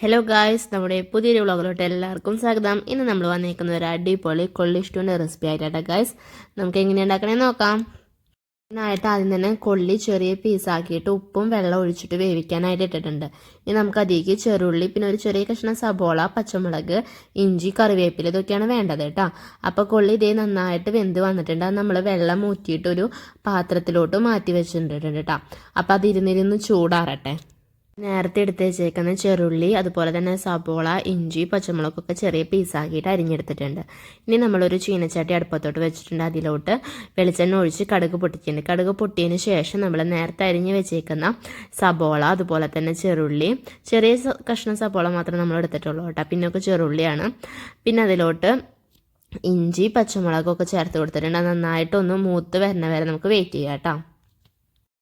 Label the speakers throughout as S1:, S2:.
S1: Hello guys നമ്മുടെ പുതിയൊരു വ്ളോഗിലോട്ട് എല്ലാവർക്കും സ്വാഗതം. ഇന്ന് നമ്മൾ വന്നിരിക്കുന്ന ഒരു അടിപൊളി കൊള്ളിഷ്ടൂന്റെ റെസിപ്പി ആയിട്ടാണ് ഗായ്സ് നമുക്ക് എങ്ങനെ ഉണ്ടാക്കണേ നോക്കാം. ഇതിനായിട്ട് ആദ്യം തന്നെ കൊള്ളി ചെറിയ പീസാക്കിയിട്ട് ഉപ്പും വെള്ളം ഒഴിച്ചിട്ട് വേവിക്കാനായിട്ട് ഇട്ടിട്ടുണ്ട്. ഇനി നമുക്ക് അതിലേക്ക് ചെറുള്ളി പിന്നെ ഒരു ചെറിയ കഷ്ണം സബോള പച്ചമുളക് ഇഞ്ചി കറിവേപ്പില ഇതൊക്കെയാണ് വേണ്ടത് കേട്ടോ. അപ്പോൾ കൊള്ളി ഇതേ നന്നായിട്ട് വെന്ത് വന്നിട്ടുണ്ട്. നമ്മൾ വെള്ളം ഊറ്റിയിട്ട് ഒരു പാത്രത്തിലോട്ട് മാറ്റി വെച്ചിട്ടുണ്ട് കേട്ടോ. അപ്പോൾ അത് ഇരുന്നിരുന്ന് ചൂടാറട്ടെ. നേരത്തെ എടുത്ത് വെച്ചേക്കുന്ന ചെറുള്ളി അതുപോലെ തന്നെ സബോള ഇഞ്ചി പച്ചമുളകൊക്കെ ചെറിയ പീസാക്കിയിട്ട് അരിഞ്ഞെടുത്തിട്ടുണ്ട്. ഇനി നമ്മളൊരു ചീനച്ചട്ടി അടുപ്പത്തോട്ട് വെച്ചിട്ടുണ്ട്. അതിലോട്ട് വെളിച്ചെണ്ണ ഒഴിച്ച് കടുക് പൊട്ടിച്ചിട്ടുണ്ട്. കടുക് പൊട്ടിയതിന് ശേഷം നമ്മൾ നേരത്തെ അരിഞ്ഞ് വെച്ചേക്കുന്ന സബോള അതുപോലെ തന്നെ ചെറുള്ളി ചെറിയ കഷ്ണ സബോള മാത്രമേ നമ്മൾ എടുത്തിട്ടുള്ളൂ കേട്ടോ. പിന്നൊക്കെ ചെറുള്ളിയാണ്. പിന്നെ അതിലോട്ട് ഇഞ്ചി പച്ചമുളകൊക്കെ ചേർത്ത് കൊടുത്തിട്ടുണ്ട്. നന്നായിട്ടൊന്ന് മൂത്ത് വരുന്ന വരെ നമുക്ക് വെയിറ്റ് ചെയ്യാം കേട്ടോ.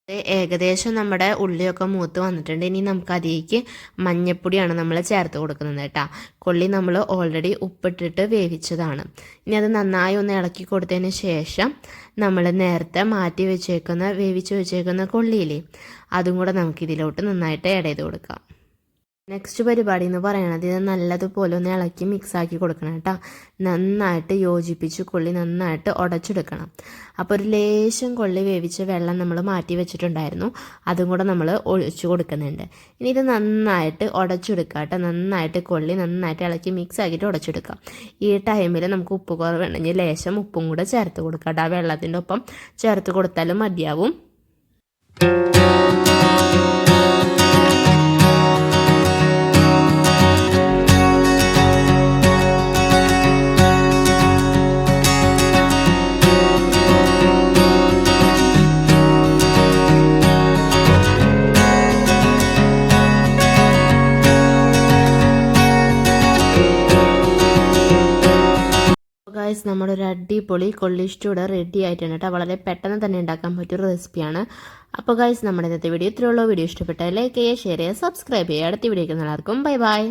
S1: ഏകദേശം നമ്മുടെ ഉള്ളിയൊക്കെ മൂത്ത് വന്നിട്ടുണ്ട്. ഇനി നമുക്ക് അതിലേക്ക് മഞ്ഞപ്പൊടിയാണ് നമ്മൾ ചേർത്ത് കൊടുക്കുന്നത് കേട്ടോ. കൊള്ളി നമ്മൾ ഓൾറെഡി ഉപ്പിട്ടിട്ട് വേവിച്ചതാണ്. ഇനി അത് നന്നായി ഒന്ന് ഇളക്കി കൊടുത്തതിന് ശേഷം നമ്മൾ നേരത്തെ മാറ്റി വെച്ചേക്കുന്ന വേവിച്ച് വെച്ചേക്കുന്ന കൊള്ളിയില്ലേ അതും കൂടെ നമുക്ക് ഇതിലോട്ട് നന്നായിട്ട് ആഡ് ചെയ്ത് കൊടുക്കാം. നെക്സ്റ്റ് പരിപാടി എന്ന് പറയണത് ഇത് നല്ലതുപോലെ ഒന്ന് ഇളക്കി മിക്സ് ആക്കി കൊടുക്കണം കേട്ടോ. നന്നായിട്ട് യോജിപ്പിച്ച് കൊള്ളി നന്നായിട്ട് ഉടച്ചെടുക്കണം അപ്പോൾ ഒരു ലേശം കൊള്ളി വേവിച്ച വെള്ളം നമ്മൾ മാറ്റി വെച്ചിട്ടുണ്ടായിരുന്നു. അതും കൂടെ നമ്മൾ ഒഴിച്ചു കൊടുക്കുന്നുണ്ട്. ഇനി ഇത് നന്നായിട്ട് ഉടച്ചെടുക്കുക കേട്ടോ. നന്നായിട്ട് കൊള്ളി നന്നായിട്ട് ഇളക്കി മിക്സ് ആക്കിയിട്ട് ഉടച്ചെടുക്കാം ഈ ടൈമിൽ നമുക്ക് ഉപ്പ് കുറവുണ്ടെങ്കിൽ ലേശം ഉപ്പും കൂടെ ചേർത്ത് കൊടുക്കാം കേട്ടോ. ആ വെള്ളത്തിന്റെ ഒപ്പം ചേർത്ത് കൊടുത്താലും മതിയാവും. ഗായ്സ് നമ്മുടെ ഒരു അടിപൊളി കൊള്ളിഷ്ടൂടെ റെഡി ആയിട്ടുണ്ട് കേട്ടോ വളരെ പെട്ടെന്ന് തന്നെ ഉണ്ടാക്കാൻ പറ്റിയൊരു റെസിപ്പിയാണ് അപ്പോൾ ഗായ്സ് നമ്മുടെ ഇന്നത്തെ വീഡിയോ ഇത്രയുള്ള വീഡിയോ ഇഷ്ടപ്പെട്ടാൽ ലൈക്ക് ചെയ്യുക ഷെയർ ചെയ്യുക സബ്സ്ക്രൈബ് ചെയ്യുക. അടുത്ത വീഡിയോക്ക് എല്ലാവർക്കും ബൈ ബൈ